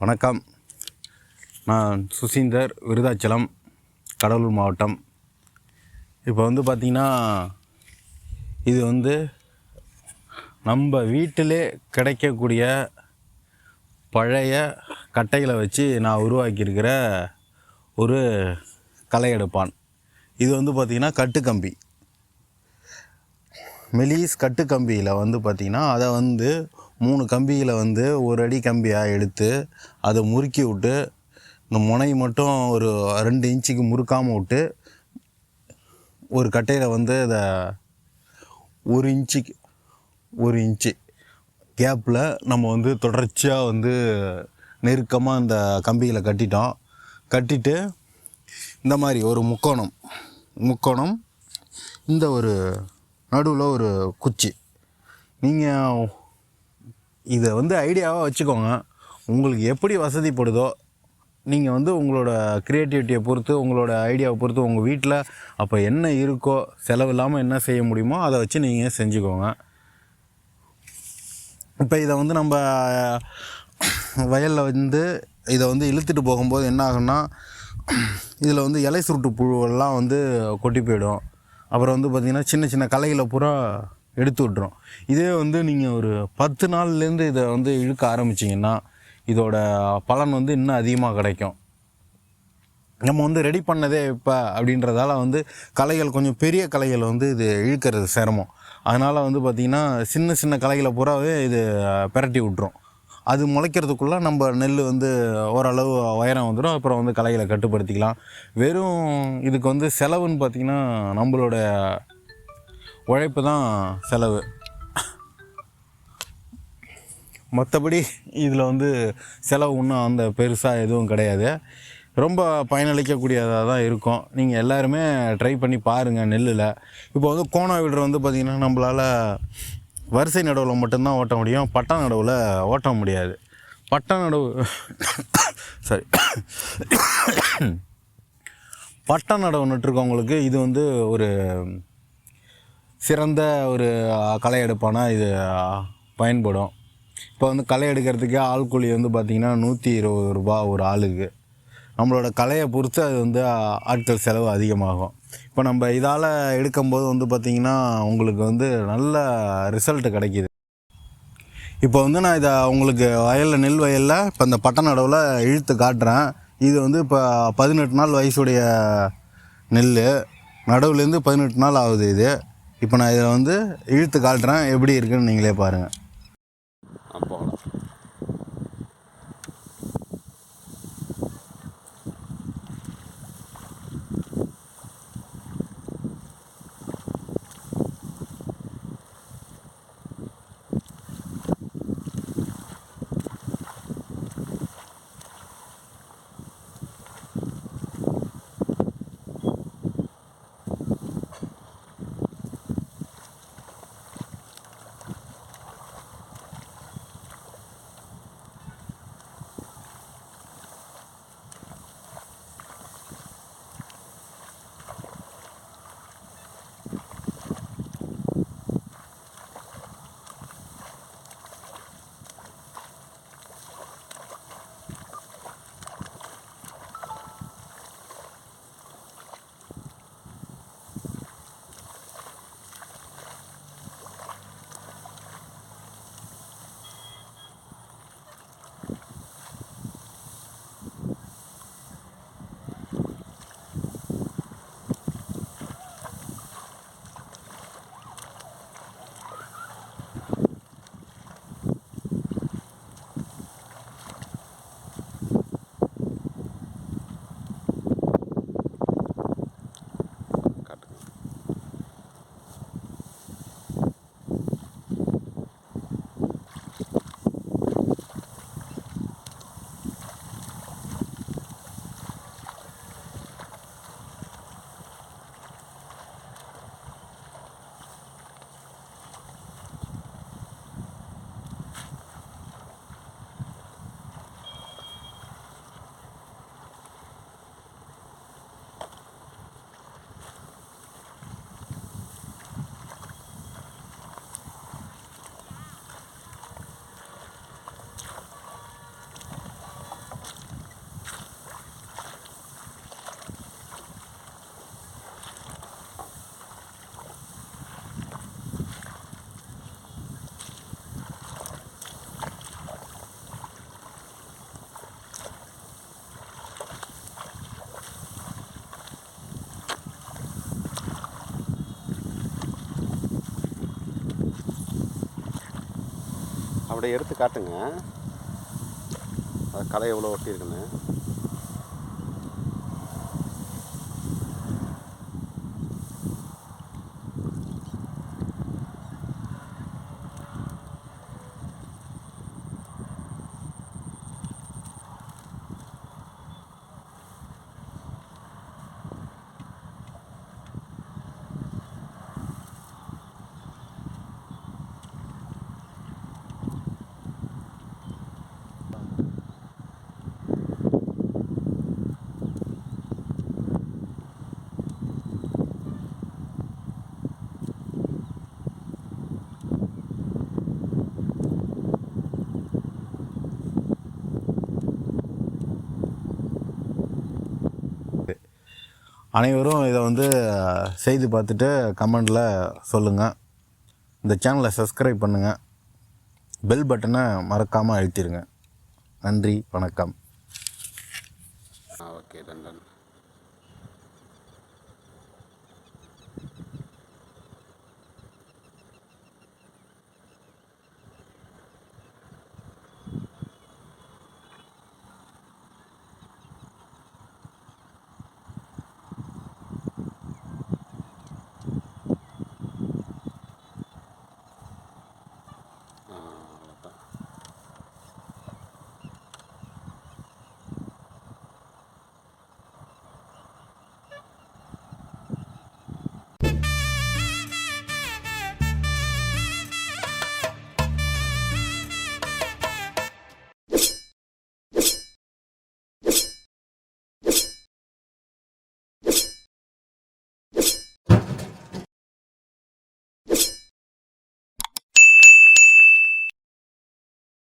வணக்கம். நான் சுசீந்தர் விருதாச்சலம் கடலூர் மாவட்டம். இப்போ வந்து பார்த்திங்கன்னா இது வந்து நம்ம வீட்டிலே கிடைக்கக்கூடிய பழைய கட்டைகளை வச்சு நான் உருவாக்கியிருக்கிற ஒரு களை எடுப்பான். இது வந்து பார்த்திங்கன்னா கட்டுக்கம்பி. மெலிஸ் கட்டுக்கம்பியில் வந்து பார்த்திங்கன்னா அதை வந்து மூணு கம்பியில் வந்து ஒரு அடி கம்பியாக எடுத்து அதை முறுக்கி விட்டு இந்த முனை மட்டும் ஒரு ரெண்டு இன்ச்சுக்கு முறுக்காமல் விட்டு ஒரு கட்டையில் வந்து அதை ஒரு இன்ச்சுக்கு ஒரு இன்ச்சு கேப்பில் நம்ம வந்து தொடர்ச்சியாக வந்து நெருக்கமாக இந்த கம்பியில் கட்டிட்டோம். கட்டிட்டு இந்த மாதிரி ஒரு முக்கோணம் முக்கோணம் இந்த ஒரு நடுவில் ஒரு குச்சி. நீங்கள் இதை வந்து ஐடியாவாக வச்சுக்கோங்க. உங்களுக்கு எப்படி வசதிப்படுதோ நீங்கள் வந்து உங்களோட க்ரியேட்டிவிட்டியை பொறுத்து உங்களோட ஐடியாவை பொறுத்து உங்கள் வீட்டில் அப்போ என்ன இருக்கோ செலவு இல்லாமல் என்ன செய்ய முடியுமோ அதை வச்சு நீங்கள் செஞ்சுக்கோங்க. இப்போ இதை வந்து நம்ம வயலில் வந்து இதை வந்து இழுத்துட்டு போகும்போது என்ன ஆகும்னா இதில் வந்து இலை சுருட்டு புழுவெல்லாம் வந்து கொட்டி போயிடும். அப்புறம் வந்து பார்த்திங்கன்னா சின்ன சின்ன களைகளை பூரா எடுத்து விட்ரும் இதே வந்து நீங்கள் ஒரு பத்து நாள்லேருந்து இதை வந்து இழுக்க ஆரம்பிச்சிங்கன்னா இதோட பலன் வந்து இன்னும் அதிகமாக கிடைக்கும். நம்ம வந்து ரெடி பண்ணதே இப்போ அப்படின்றதால வந்து கலைகள் கொஞ்சம் பெரிய கலைகள் வந்து இது இழுக்கிறது சிரமம். அதனால் வந்து பார்த்திங்கன்னா சின்ன சின்ன கலைகளை பூராவே இது பிரட்டி விட்ரும் அது முளைக்கிறதுக்குள்ளே நம்ம நெல் வந்து ஓரளவு உயரம் வந்துடும் அப்புறம் வந்து களைகளை கட்டுப்படுத்திக்கலாம். வெறும் இதுக்கு வந்து செலவுன்னு பார்த்திங்கன்னா நம்மளோட உழைப்பு தான் செலவு. மற்றபடி இதில் வந்து செலவு ஒன்றும் அந்த பெருசாக எதுவும் கிடையாது. ரொம்ப பயனளிக்கக்கூடியதாக தான் இருக்கும். நீங்கள் எல்லாருமே ட்ரை பண்ணி பாருங்கள் நெல்லில். இப்போ வந்து கோணா விடுற வந்து பார்த்திங்கன்னா நம்மளால் வரிசை நடவில் மட்டும்தான் ஓட்ட முடியும். பட்டா நடவில் ஓட்ட முடியாது. பட்டா நடவு சாரி பட்டா நடவு நட்டுருக்கவங்களுக்கு இது வந்து ஒரு சிறந்த ஒரு களை எடுப்பானா? இது பயன்படும். இப்போ வந்து களை எடுக்கிறதுக்கே ஆள் கூலி வந்து பார்த்திங்கன்னா நூற்றி இருபது ரூபா ஒரு ஆளுக்கு. நம்மளோட கலையை பொறுத்து அது வந்து ஆட்கள் செலவு அதிகமாகும். இப்போ நம்ம இதால் எடுக்கும்போது வந்து பார்த்திங்கன்னா உங்களுக்கு வந்து நல்ல ரிசல்ட் கிடைக்கிது. இப்போ வந்து நான் இதை உங்களுக்கு வயலில் நெல் வயலில் இப்போ இந்த பட்ட நடவில் இழுத்து காட்டுறேன். இது வந்து இப்போ பதினெட்டு நாள் வயசுடைய நெல் நடுவுலேருந்து பதினெட்டு நாள் ஆகுது இது. இப்போ நான் இதை வந்து இழுத்து காட்டுறேன் எப்படி இருக்குன்னு நீங்களே பாருங்கள் அப்படியே எடுத்து காட்டுங்க அது களை எவ்வளோ ஒட்டியிருக்குன்னு. அனைவரும் இதை வந்து செய்து பார்த்துட்டு கமெண்டில் சொல்லுங்கள் இந்த சேனலை சப்ஸ்கிரைப் பண்ணுங்கள் பெல் பட்டனை மறக்காமல் அழுத்திடுங்க நன்றி வணக்கம். Okay done